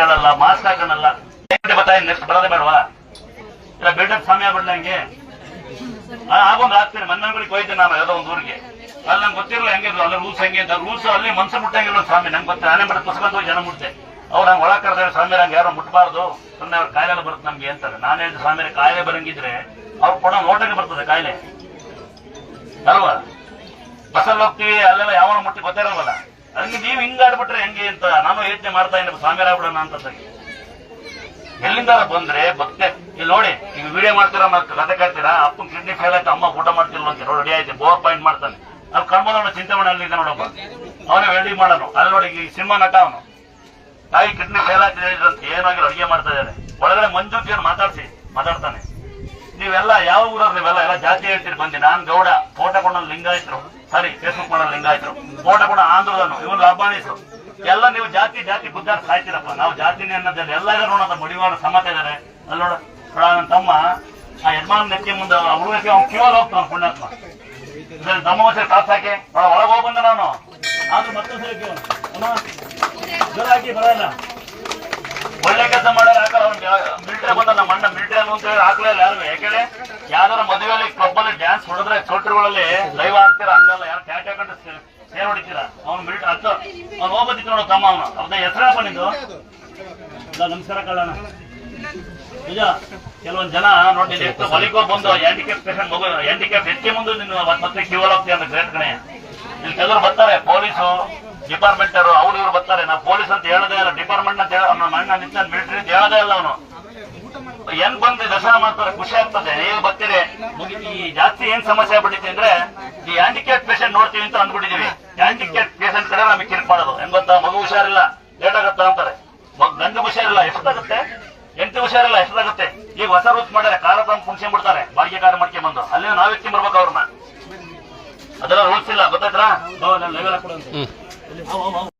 ಹೇಳಲ್ಲ mask ಹಾಕನಲ್ಲ next ಬರೋದೇ ಬೇಡವಾ? ಇಲ್ಲ ಬಿಲ್ಡಪ್ ಸ್ವಾಮಿ ಆಗ್ಬಿಡ್ಲ ಹಂಗೆ? ಆಗೊಂದು ಆಗ್ತೀನಿ ಮನ್ನಂಗಳಿಗೆ ಹೋಯ್ತೆ ನಾನು ಯಾವುದೋ ಒಂದು ಊರಿಗೆ. ಅಲ್ಲಿ ನಂಗೆ ಗೊತ್ತಿರಲ್ಲ ಹೆಂಗಿದ್ರು ಅಲ್ಲ ರೂಲ್ಸ್ ಹೆಂಗೆ ಅಂತ ರೂಲ್ಸ್ ಅಲ್ಲಿ ಮನ್ಸು ಮುಟ್ಟಂಗಿಲ್ಲ ಸ್ವಾಮಿ, ನಂಗೆ ಗೊತ್ತಿಲ್ಲ ನಾನೇ ಮಾಡಿ ಪುಸ್ತಕ ಹೋಗಿ ಜನ ಮುಟ್ಟೆ ಅವ್ರು ಹಂಗೆ ಒಳಗೆ ಕರೆದ್ರೆ ಸ್ವಾಮಿ ಹಂಗೆ ಯಾರು ಮುಟ್ಬಾರ್ದು. ಸುಮ್ಮನೆ ಅವ್ರ ಕಾಯಿಲೆ ಬರುತ್ತೆ ನಮ್ಗೆ ಅಂತಾರೆ. ನಾನು ಹೇಳಿದ, ಸ್ವಾಮಿ ಕಾಯಿಲೆ ಬರಂಗಿದ್ರೆ ಅವ್ರು ಕೊಡೋ ನೋಟಕ್ಕೆ ಬರ್ತದೆ ಕಾಯಿಲೆ. ಅಲ್ವಾ? ಬಸ್ಸಲ್ಲಿ ಹೋಗ್ತೀವಿ, ಅಲ್ಲೆಲ್ಲ ಯಾವ ಮುಟ್ಟಿ ಗೊತ್ತಿರಲ್ವಲ್ಲ ಹಂಗೆ ನೀವು ಹಿಂಗ್ ಆಡ್ಬಿಟ್ರೆ ಹೆಂಗೆ ಅಂತ ನಾನು ಯೋಚನೆ ಮಾಡ್ತಾ ಇದ್ದೀನಿ ಸ್ವಾಮಿ ಬಿಡೋಣ ಅಂತ ಎಲ್ಲಿಂದ ಬಂದ್ರೆ ಭಕ್ತೆ, ಇಲ್ಲಿ ನೋಡಿ ನೀವು ವಿಡಿಯೋ ಮಾಡ್ತೀರಾ ಮತ್ತೆ ಕತೆ ಕಟ್ತೀರಾ ಅಪ್ಪ ಕಿಡ್ನಿ ಫೇಲ್ ಆಯ್ತು, ಅಮ್ಮ ಊಟ ಮಾಡ್ತಿಲ್ಲ ಅಂತ ರೆಡಿ ಆಯ್ತು ಬೋರ್ ಪಾಯಿಂಟ್ ಮಾಡ್ತಾನೆ. ಅಲ್ಲಿ ಕಣ್ಬೋದವನ ಚಿಂತಾಮಣಿ ಅಲ್ಲಿ ಇದೆ ನೋಡಪ್ಪ ಅವನೇ ರೆಡಿ ಮಾಡೋನು. ಅಲ್ಲಿ ನೋಡಿ, ಈ ಸಿನಿಮಾ ನಟ ಅವನು. ತಾಯಿ ಕಿಡ್ನಿ ಫೇಲ್ ಅಂತ ಏನಾಗಿ ಅಡುಗೆ ಮಾಡ್ತಾ ಇದ್ದಾರೆ ಒಳಗಡೆ ಮಂಜುಕಿಯನ್ನು ಮಾತಾಡ್ಸಿ, ಮಾತಾಡ್ತಾನೆ. ನೀವೆಲ್ಲ ಯಾವ ಊರವ್ರು ನೀವೆಲ್ಲ? ಎಲ್ಲ ಜಾತಿ ಹೇಳ್ತೀರಿ, ಬಂದಿ. ನಾನ್ ಗೌಡ ಫೋಟೋ ಕೊಂಡಲ್ಲಿ ಲಿಂಗಾಯತರು. ಸಾರಿ ಫೇಸ್ಬುಕ್ ಮಾಡೋ ಲಿಂಗಾಯತರು ಫೋಟ ಕೂಡ ಆಂಧ್ರದನು ಇವನು ಲಂಬಾಣಿಸರು ಎಲ್ಲ ನೀವು ಜಾತಿ ಜಾತಿ ಬುದ್ಧಾರ ಸಾಯ್ತೀರಪ್ಪ. ನಾವು ಜಾತಿನೇ ಅನ್ನೋದಲ್ಲ ಎಲ್ಲ ಇದಾರೆ ನೋಡೋದ ಮಡಿವಾಡ ಸಮತ ಇದಾರೆ. ಅಲ್ಲಿ ನೋಡ ನನ್ನ ತಮ್ಮ, ಆ ಯಜಮಾನ್ ನೆತ್ತಿ ಮುಂದೆ ಹುಡುಗಕ್ಕೆ ಅವ್ನು ಕೇವಲ ಹೋಗ್ತಾನೆ ಪುಣ್ಯಾತ್ಮ. ಇದ್ರಲ್ಲಿ ನಮ್ಮ ಒಂದ್ಸರಿ ಕಾಸು ಹಾಕಿ. ಒಳಗೆ ಹೋಗಿ ಬಂದ ನಾನು. ಆದ್ರೂ ಮತ್ತೊಂದು ಸರಿ ಕೇಳು. ಅಮ್ಮ ಜೋರ್ ಹಾಕಿ ಬರಲ್ಲ. ಒಳ್ಳೆ ಕೆಲಸ ಮಾಡೋರು ಹಾಕಲ್ಲ ಅವ್ನಿಗೆ ಮಿಲಿಟರಿ ಬಂದ ಅಂತ ಹೇಳಿ ಹಾಕ್ಲೇ ಇಲ್ಲ ಯಾರು ಯಾಕಂದ್ರೆ ಯಾವ್ದಾರ ಮದುವೆಯಲ್ಲಿ ಡ್ಯಾನ್ಸ್ ಹೊಡೆದ್ರೆ ಥಿಯೇಟರ್ಗಳಲ್ಲಿ ಲೈವ್ ಹಾಕ್ತೀರಾ? ಹಂಗಲ್ಲ ಯಾರು ಟ್ಯಾಟ್ ಹಾಕೊಂಡು ಸೇರ್ ಹೊಡಿತೀರಾ? ಅವ್ನು ಮಿಲ್ಟ್ ಹತ್ತು. ಅವ್ನು ಹೋಗ್ಬತ್ತಿತ್ತು ನೋಡು ತಮ್ಮ ಅವನು. ಅವ್ರದ್ದು ಹೆಸರಪ್ಪ ನಿಂದು? ಇಲ್ಲ, ನಮಸ್ಕಾರ ಕಳ್ಳಣ ನಿಜ? ಕೆಲವೊಂದು ಜನ ನೋಡಿ ಬಲಿಕೋರ್ ಬಂದು ಹ್ಯಾಂಡಿಕ್ಯಾಪ್ ಪೇಷಂಟ್ ಮಗು ಹ್ಯಾಂಡಿಕ್ಯಾಪ್ ಹೆಚ್ಚೆ ಮುಂದೆ ನಿನ್ನ ಮತ್ತೆ ಕ್ಯೂ ಹೋಗ್ತೀಯ ಅಂತ ಗ್ರೇಟ್ ಕಣೆ. ಇಲ್ಲಿ ಕೆಲವರು ಬರ್ತಾರೆ ಪೊಲೀಸು ಡಿಪಾರ್ಟ್ಮೆಂಟ್ ಅವರು ಇವ್ರು ಬರ್ತಾರೆ. ನಾ ಪೊಲೀಸ್ ಅಂತ ಹೇಳದೇ ಇಲ್ಲ ಡಿಪಾರ್ಟ್ಮೆಂಟ್ ಅಂತ ಹೇಳ ಮಣ್ಣ ನಿಂತ ಮಿಲಿಟರಿ ಹೇಳದೇ ಇಲ್ಲ ಅವನು. ಏನ್ ಬಂದು ದರ್ಶನ ಮಾಡ್ತಾರೆ ಖುಷಿ ಆಗ್ತದೆ? ನೀವು ಬರ್ತೀರಿ. ಈ ಜಾಸ್ತಿ ಏನ್ ಸಮಸ್ಯೆ ಆಗ್ಬಿಟ್ಟಿದೆ ಅಂದ್ರೆ ಈ ಹ್ಯಾಂಡಿಕ್ಯಾಪ್ ಪೇಷಂಟ್ ನೋಡ್ತೀವಿ ಅಂತ ಅಂದ್ಬಿಟ್ಟಿದೀವಿ. ಹ್ಯಾಂಡಿಕ್ಯಾಪ್ ಪೇಷಂಟ್ ಕಡೆ ನಮಗೆ ಕಿರಿಕ್ ಮಾಡೋದು. ಹೆಂಗ್ ಗೊತ್ತಾ? ಮಗು ಹುಷಾರಿಲ್ಲ. ಲೇಟ್ ಆಗತ್ತ ಅಂತಾರೆ. ಮಗ್- ಗಂಡು ಹುಷಾರಿಲ್ಲ. ಎಷ್ಟಾಗುತ್ತೆ? ಎಂಟು ಹುಷಾರಿಲ್ಲ. ಎಷ್ಟಾಗುತ್ತೆ? ಈಗ ಹೊಸ ರೂಲ್ಸ್ ಮಾಡ್ಯಾರೆ. ಕಾರ ತಂದು ಕುಣ್ಸ್ಕೊಂಡ್ ಬಿಡ್ತಾರೆ ಬಾಡಿಗೆ ಕಾರ ಮಾಡ್ಕೊಂಡ್ ಬಂದು ಅಲ್ಲಿ ನಾವ್ ಎತ್ತಿ ಬರ್ಬೇಕು ಅವ್ರನ್ನ. ಅದೆಲ್ಲ ರೂಲ್ಸ್ ಇಲ್ಲ. ಗೊತ್ತಾಯ್ತಾ